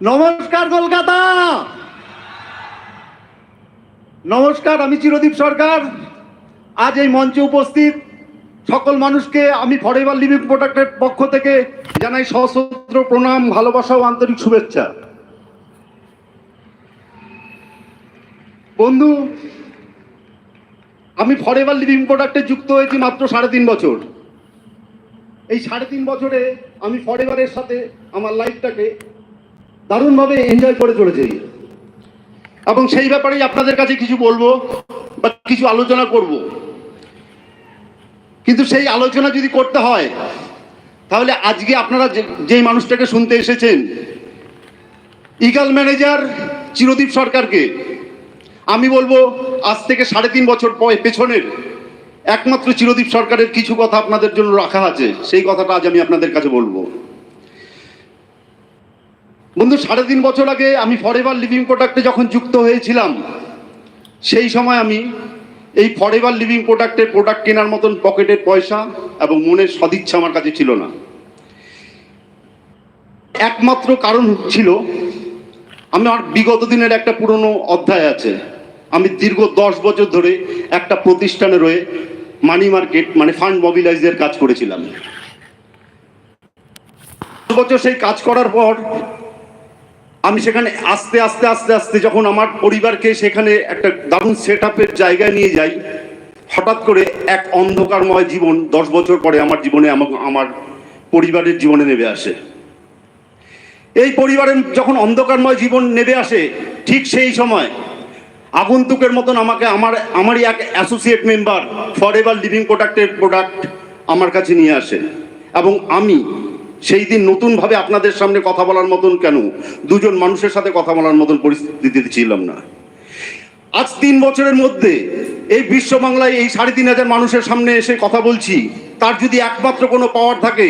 নমস্কার, কলকাতা! নমস্কার, আমি চিরদীপ সরকার। আজ এই মঞ্চে উপস্থিত সকল মানুষকে আমি ফরেভার লিভিং প্রোডাক্টের পক্ষ থেকে জানাই সশস্ত্র প্রণাম, ভালোবাসা ও আন্তরিক শুভেচ্ছা। বন্ধু, আমি ফরেভার লিভিং প্রোডাক্টে যুক্ত হয়েছি মাত্র সাড়ে তিন বছর। এই সাড়ে তিন বছরে আমি ফরেভারের সাথে আমার লাইফটাকে দারুণভাবে এনজয় করে চলেছে। এবং সেই ব্যাপারেই আপনাদের কাছে কিছু বলব বা কিছু আলোচনা করব। কিন্তু সেই আলোচনা যদি করতে হয়, তাহলে আজকে আপনারা যে- যেই মানুষটাকে শুনতে এসেছেন ইগাল ম্যানেজার চিরদীপ সরকারকে, আমি বলব আজ থেকে সাড়ে তিন বছর পেছনের একমাত্র চিরদীপ সরকারের কিছু কথা আপনাদের জন্য রাখা আছে, সেই কথাটা আজ আমি আপনাদের কাছে বলব। বন্ধু, সাড়ে তিন বছর আগে আমি ফরেভার লিভিং প্রোডাক্টে যখন যুক্ত হয়েছিলাম, সেই সময় আমি এই ফরেভার লিভিং প্রোডাক্টের প্রোডাক্ট কেনার মতন পকেটের পয়সা এবং মনের সদিচ্ছা আমার কাছে ছিল না। একমাত্র কারণ ছিল আমার বিগত দিনের একটা পুরনো অধ্যায় আছে। আমি দীর্ঘ দশ বছর ধরে একটা প্রতিষ্ঠানে রয়ে মানি মার্কেট মানে ফান্ড মোবিলাইজের কাজ করেছিলাম। বছর সেই কাজ করার পর আমি সেখানে আস্তে আস্তে আস্তে আস্তে যখন আমার পরিবারকে সেখানে একটা দারুণ সেট আপের জায়গায় নিয়ে যাই, হঠাৎ করে এক অন্ধকারময় জীবন দশ বছর পরে আমার জীবনে আমা- আমার পরিবারের জীবনে নেমে আসে। এই পরিবারের যখন অন্ধকারময় জীবন নেমে আসে, ঠিক সেই সময় আগন্তুকের মতন আমাকে, আমার, আমারই এক associate member for ever living প্রোডাক্টের প্রোডাক্ট আমার কাছে নিয়ে আসে। এবং আমি সেই দিন নতুনভাবে আপনাদের সামনে কথা বলার মতন কেন? দুজন মানুষের সাথে কথা বলার মতন পরিস্থিতিতে ছিলাম না। আজ তিন বছরের মধ্যে এই বিশ্ব বাংলায় এই সাড়ে তিন হাজার মানুষের সামনে এসে কথা বলছি। তার যদি একমাত্র কোনো পাওয়ার থাকে,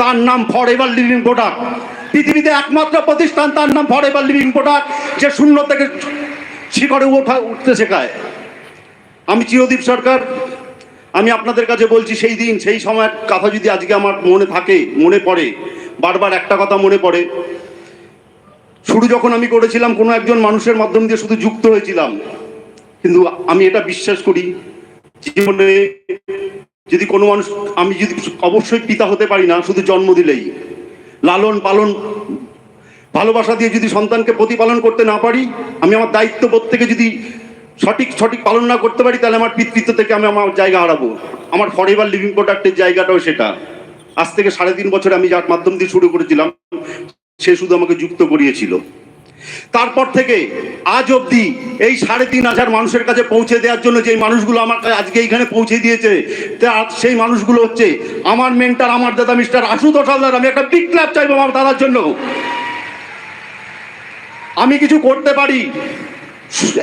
তার নাম ফর এভার লিভিং প্রোডাক্ট পৃথিবীতে একমাত্র প্রতিষ্ঠান, তার নাম ফর এভার লিভিং প্রোডাক্ট যে শূন্য থেকে শিখরে ওঠা, উঠতে শেখায়। আমি চিরদীপ সরকার আমি আপনাদের কাছে বলছি, সেই দিন, সেই সময়ের কথা যদি আজকে আমার মনে থাকে, মনে পড়ে, বারবার একটা কথা মনে পড়ে। শুরু যখন আমি করেছিলাম, কোনো একজন মানুষের মাধ্যম দিয়ে শুধু যুক্ত হয়েছিলাম। কিন্তু আমি এটা বিশ্বাস করি, জীবনে যদি কোনো মানুষ, আমি যদি অবশ্যই পিতা হতে পারি না, শুধু জন্ম দিলেই। লালন পালন, ভালোবাসা দিয়ে যদি সন্তানকে প্রতিপালন করতে না পারি, আমি আমার দায়িত্ববোধ থেকে যদি সঠিক সঠিক পালন না করতে পারি, তাহলে আমার পিতৃত্ব থেকে আমি আমার জায়গা হারাবো। আমার ফরেভার লিভিং প্রোডাক্টের জায়গাটাও সেটা। আজ থেকে সাড়ে তিন বছর আমি যার মাধ্যম দিয়ে শুরু করেছিলাম, সে শুধু আমাকে যুক্ত করিয়েছিল। তারপর থেকে আজ অবধি এই সাড়ে তিন হাজার মানুষের কাছে পৌঁছে দেওয়ার জন্য যে মানুষগুলো আমার কাছে আজকে এইখানে পৌঁছে দিয়েছে সেই মানুষগুলো হচ্ছে আমার মেন্টার আমার দাদা মিস্টার আশুতোষ হালদার। আমি একটা বিগ ক্লাব চাইব আমার দাদার জন্য। আমি কিছু করতে পারি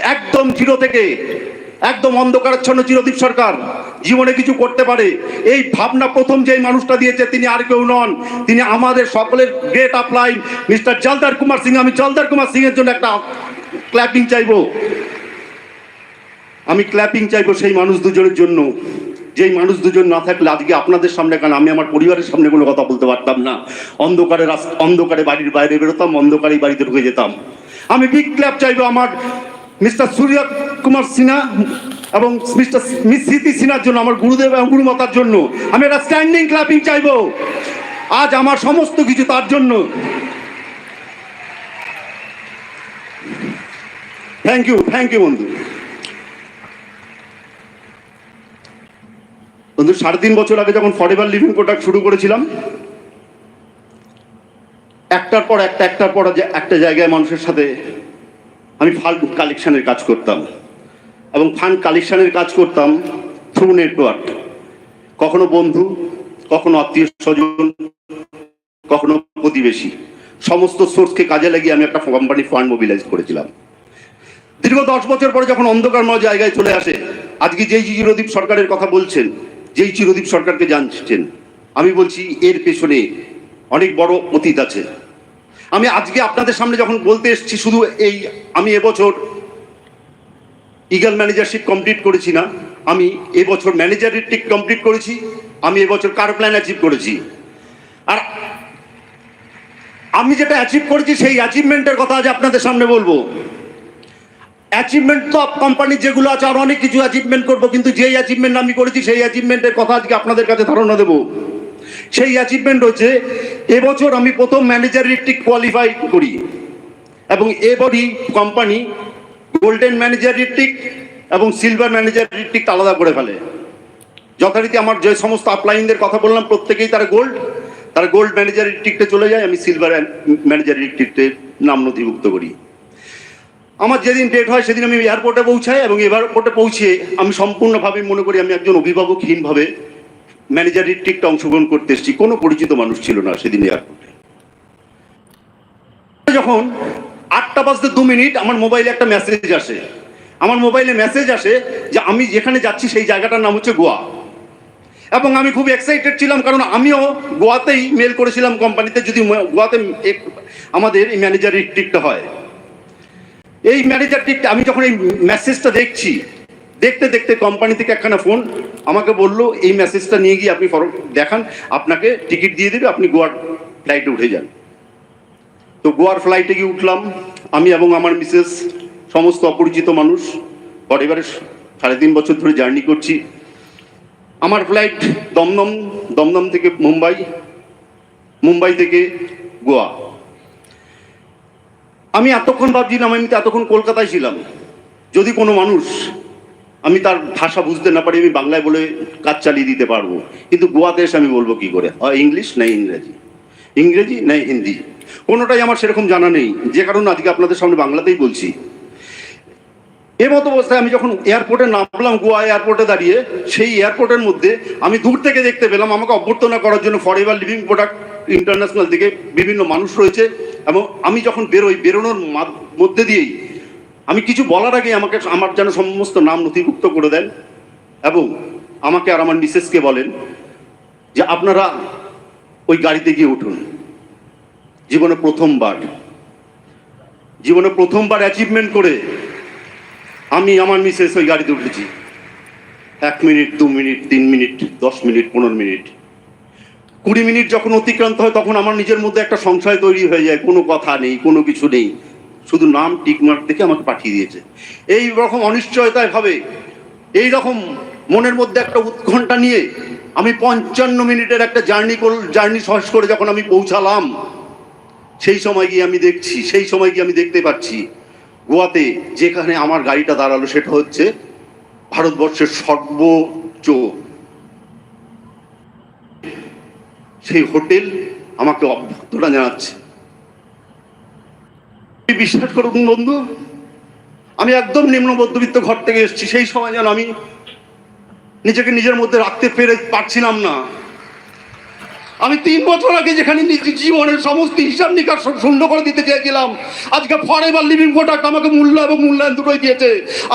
একদম জিরো থেকে, একদম অন্ধকারাচ্ছন্ন চিরদীপ সরকার জীবনে কিছু করতে পারে। এই ভাবনা প্রথম যেই মানুষটা দিয়েছে, তিনি আর কেউ নন। তিনি আমাদের সকলের great upline mister Jaldar Kumar Singh. আমি জলদার কুমার সিং এর জন্য একটা ক্ল্যাপিং চাইব। আমি ক্ল্যাপিং চাইব সেই মানুষ দুজনের জন্য। যেই মানুষ দুজন না থাকলে আজকে আপনাদের সামনে কেন? আমি আমার পরিবারের সামনে কোনো কথা বলতে পারতাম না। অন্ধকারে রাস- অন্ধকারে বাড়ির বাইরে বেরোতাম অন্ধকারে বাড়িতে ঢুকে যেতাম। আমি বিগ ক্ল্যাপ চাইব আমার মিস্টার সূর্য কুমার সিনহা এবং মিস্টার মিস স্মৃতি সিনহার জন্য, আমার গুরুদেব এবং গুরুমাতার জন্য, আমি একটা স্ট্যান্ডিং ক্লাপিং চাইব। আজ আমার সমস্ত কিছু তার জন্য। থ্যাংক ইউ থ্যাংক ইউ বন্ধু। বন্ধু, সাড়ে তিন বছর আগে যখন ফরেভার লিভিং প্রোডাক্ট শুরু করেছিলাম, একটার পর একটা, একটার পর একটা জায়গায় মানুষের সাথে আমি ফান্ড কালেকশনের কাজ করতাম। এবং ফান্ড কালেকশনের কাজ করতাম থ্রু নেটওয়ার্ক কখনো বন্ধু, কখনো আত্মীয় স্বজন, কখনো প্রতিবেশী। সমস্ত সোর্সকে কাজে লাগিয়ে আমি একটা কোম্পানি ফান্ড মোবিলাইজ করেছিলাম। দীর্ঘ দশ বছর পরে যখন অন্ধকারময় জায়গায় চলে আসে, আজকে যেই চিরদীপ সরকারের কথা বলছেন, যেই চিরদীপ সরকারকে জানছেন, আমি বলছি এর পেছনে অনেক বড় অতীত আছে। আমি আজকে আপনাদের সামনে যখন বলতে এসেছি, শুধু এই আমি এবছর ইগাল ম্যানেজারশিপ কমপ্লিট করেছি না, আমি এবছর ম্যানেজারিটিক কমপ্লিট করেছি, আমি এবছর কার প্ল্যান অ্যাচিভ করেছি। আর আমি যেটা অ্যাচিভ করেছি, সেই অ্যাচিভমেন্টের কথা আজ আপনাদের সামনে বলব। অ্যাচিভমেন্ট তো কোম্পানির যেগুলো আছে, আর অনেক কিছু অ্যাচিভমেন্ট করব, কিন্তু যেই অ্যাচিভমেন্ট আমি করেছি, সেই অ্যাচিভমেন্টের কথা আজকে আপনাদের কাছে ধারণা দেবো। সেই অ্যাচিভমেন্ট হচ্ছে এবছর আমি প্রথম ম্যানেজার রিট্রিক কোয়ালিফাই করি। এবং এবারই কোম্পানি গোল্ডেন ম্যানেজার রিট্রিক এবং সিলভার ম্যানেজার রিট্রিক আলাদা করে ফেলে। যথারীতি আমার যে সমস্ত আপলাইনদের কথা বললাম, প্রত্যেকেই তারা গোল্ড তারা গোল্ড ম্যানেজার রিট্রিক্টে চলে যায়, আমি সিলভার ম্যানেজার রিট্রিক্টে নাম নথিভুক্ত করি। আমার যেদিন ডেট হয়, সেদিন আমি এয়ারপোর্টে পৌঁছাই এবং এয়ারপোর্টে পৌঁছে আমি সম্পূর্ণভাবে মনে করি আমি একজন অভিভাবকহীনভাবে ম্যানেজার রিট্রিক্টে অংশগ্রহণ করতে এসেছি, কোনো পরিচিত মানুষ ছিল না সেদিন এয়ারপোর্টে। যখন আটটা বাজতে দু মিনিট আমার মোবাইলে একটা মেসেজ আসে। আমার মোবাইলে মেসেজ আসে যে আমি যেখানে যাচ্ছি সেই জায়গাটার নাম হচ্ছে গোয়া। এবং আমি খুব এক্সাইটেড ছিলাম কারণ আমিও গোয়াতেই মেল করেছিলাম কোম্পানিতে যদি গোয়াতে আমাদের এই ম্যানেজারের রিট্রিকটা হয়। এই ম্যানেজার টিকটা আমি যখন এই মেসেজটা দেখছি দেখতে দেখতে কোম্পানি থেকে একখানা ফোন আমাকে বলল, এই মেসেজটা নিয়ে গিয়ে আপনি ফরম দেখান, আপনাকে টিকিট দিয়ে দেবে, আপনি গোয়ার ফ্লাইটে উঠে যান। তো গোয়ার ফ্লাইটে গিয়ে উঠলাম, আমি এবং আমার মিসেস সমস্ত অপরিচিত মানুষ পরিবারের সাড়ে তিন বছর ধরে জার্নি করছি। আমার ফ্লাইট দমদম দমদম থেকে মুম্বাই মুম্বাই থেকে গোয়া। আমি এতক্ষণ ভাবছিলাম, আমি তো এতক্ষণ কলকাতায় ছিলাম। যদি কোনো মানুষ আমি তার ভাষা বুঝতে না পারি, আমি বাংলায় বলে কাজ চালিয়ে দিতে পারব। কিন্তু গোয়াতে এসে আমি বলব কি করে? হয় ইংলিশ না ইংরেজি? ইংরেজি না হিন্দি? কোনোটাই আমার সেরকম জানা নেই। যে কারণে আজকে আপনাদের সামনে বাংলাতেই বলছি। এ মতো অবস্থায় আমি যখন এয়ারপোর্টে নামলাম, গোয়া এয়ারপোর্টে দাঁড়িয়ে, সেই এয়ারপোর্টের মধ্যে আমি দূর থেকে দেখতে পেলাম, আমাকে অভ্যর্থনা করার জন্য ফরএভার লিভিং প্রোডাক্ট ইন্টারন্যাশনাল থেকে বিভিন্ন মানুষ রয়েছে। এবং আমি যখন বেরোই, বেরোনোর মধ্যে দিয়েই আমি কিছু বলার আগে আমাকে আমার যেন সমস্ত নাম নথিভুক্ত করে দেন এবং আমাকে আর আমার মিসেসকে বলেন যে আপনারা ওই গাড়িতে গিয়ে উঠুন। জীবনে প্রথমবার। জীবনে প্রথমবার অ্যাচিভমেন্ট করে আমি আমার মিসেস ওই গাড়িতে উঠেছি। এক মিনিট, দু মিনিট, তিন মিনিট, দশ মিনিট, পনেরো মিনিট। কুড়ি মিনিট যখন অতিক্রান্ত হয় তখন আমার নিজের মধ্যে একটা সংশয় তৈরি হয়ে যায়, কোনো কথা নেই, কোনো কিছু নেই। শুধু নাম টিকমার্ক দেখে আমাকে পাঠিয়ে দিয়েছে। এই রকম অনিশ্চয়তায় ভাবে, এই রকম মনের মধ্যে একটা উৎকণ্ঠা নিয়ে আমি পঞ্চান্ন মিনিটের একটা জার্নি জার্নি সহজ করে যখন আমি পৌঁছালাম, সেই সময় গিয়ে আমি দেখছি, সেই সময় গিয়ে আমি দেখতে পাচ্ছি, গোয়াতে যেখানে আমার গাড়িটা দাঁড়াল সেটা হচ্ছে ভারতবর্ষের সর্বোচ্চ সেই হোটেল আমাকে অভ্যর্থনা জানাচ্ছে। বিশ্বাস করুন বন্ধু, আমি একদম নিম্ন মধ্যবিত্ত ঘর থেকে এসেছি, সেই সময় যেন আমি নিজেকে নিজের মধ্যে রাখতে পেরে পারছিলাম না। আমি তিন বছর আগে যেখানে নিজের জীবনের সমস্ত হিসাব নিকাশ শূন্য করে দিতে চেয়েছিলাম, আজকে ফরেভার লিভিং প্রোডাক্ট আমাকে মূল্য এবং মূল্যায়ন দুটোই দিয়েছে।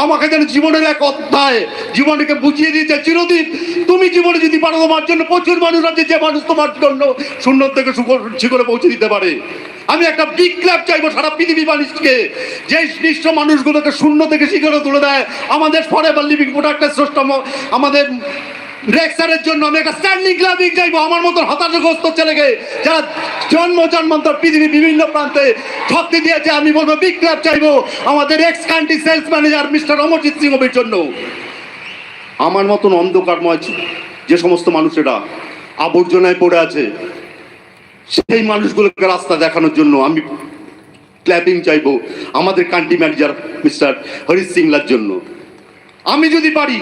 আমাকে যেন জীবনের এক অধ্যায় জীবনকে বুঝিয়ে দিয়েছে চিরদিন। তুমি জীবনে যদি পারো, তোমার জন্য প্রচুর মানুষ আছে, যে মানুষ তোমার জন্য শূন্য থেকে শিখরে পৌঁছে দিতে পারে। আমি একটা বিগ ক্লাব চাইব সারা পৃথিবী মানুষকে যে নিঃস্ব মানুষগুলোকে শূন্য থেকে শিখরে তুলে দেয়, আমাদের ফরেভার লিভিং প্রোডাক্টের স্রষ্টা আমাদের রেক্সারের জন্য আমি একটা স্ট্যান্ডিং ক্লাবিং চাইব। আমার মতন হতাশাগ্রস্ত ছেলেকে যারা জন্ম জন্মান্তর পৃথিবীর বিভিন্ন প্রান্তে শক্তি দিয়েছে, আমি বলব বিগ ক্লাব চাইব আমাদের ex country sales manager mister Amarjit সিংহবির জন্য। আমার মতন অন্ধকারময় যে সমস্ত মানুষেরা আবর্জনায় পড়ে আছে সেই মানুষগুলোকে রাস্তা দেখানোর জন্য আমি ক্ল্যাপিং চাইব আমাদের কান্ট্রি ম্যানেজার মিস্টার হরিশ সিংলার জন্য। আমি যদি পারি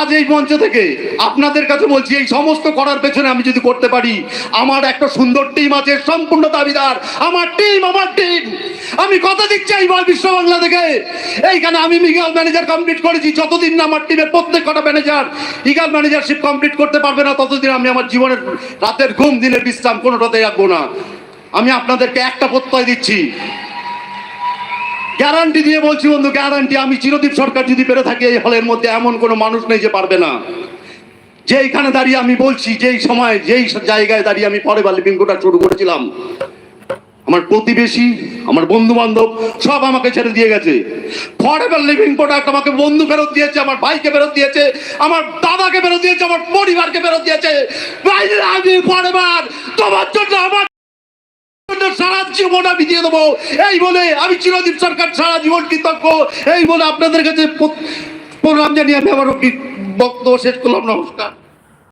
আজ এই মঞ্চ থেকে আপনাদের কাছে বলছি, এই সমস্ত করার পেছনে আমি যদি করতে পারি, আমার একটা সুন্দর টিম আছে, সম্পূর্ণ দাবিদার। আমার টিম আমার টিম আমি কত দিক চাইব বিশ্ব বাংলা থেকে। এইখানে আমি ইগাল ম্যানেজার কমপ্লিট করেছি, যতদিন না আমার টিমের প্রত্যেক কটা ম্যানেজার ইগাল ম্যানেজারশিপ কমপ্লিট করতে পারবে না, ততদিন আমি আমার জীবনের রাতের ঘুম, দিনের বিশ্রাম কোনোটাতেই রাখব না। আমি আপনাদেরকে একটা প্রত্যয় দিচ্ছি গ্যারান্টি দিয়ে বলছি বন্ধু, গ্যারান্টি। আমি চিরদীপ সরকার যদি পেরে থাকি এই হলের মধ্যে এমন কোনো মানুষ নেই যে পারবে না। যেইখানে দাঁড়িয়ে আমি বলছি, যেই সময়, যেই জায়গায় দাঁড়িয়ে আমি পরে বা লিভিং কোটা শুরু করেছিলাম, আমার প্রতিবেশী, আমার বন্ধু বান্ধব সব আমাকে ছেড়ে দিয়ে গেছে। ফরেভার লিভিং প্রোডাক্ট আমাকে বন্ধু ফেরত দিয়েছে, আমার ভাইকে ফেরত দিয়েছে, আমার দাদাকে ফেরত দিয়েছে, আমার পরিবারকে ফেরত দিয়েছে। তোমার জন্য আমার সারা জীবন আমি দিয়ে দেবো। এই বলে আমি সরকার, সারা জীবন এই বলে আপনাদের কাছে প্র- প্রণাম জানিয়ে আমি আমার বক্তব্য শেষ করলাম। নমস্কার।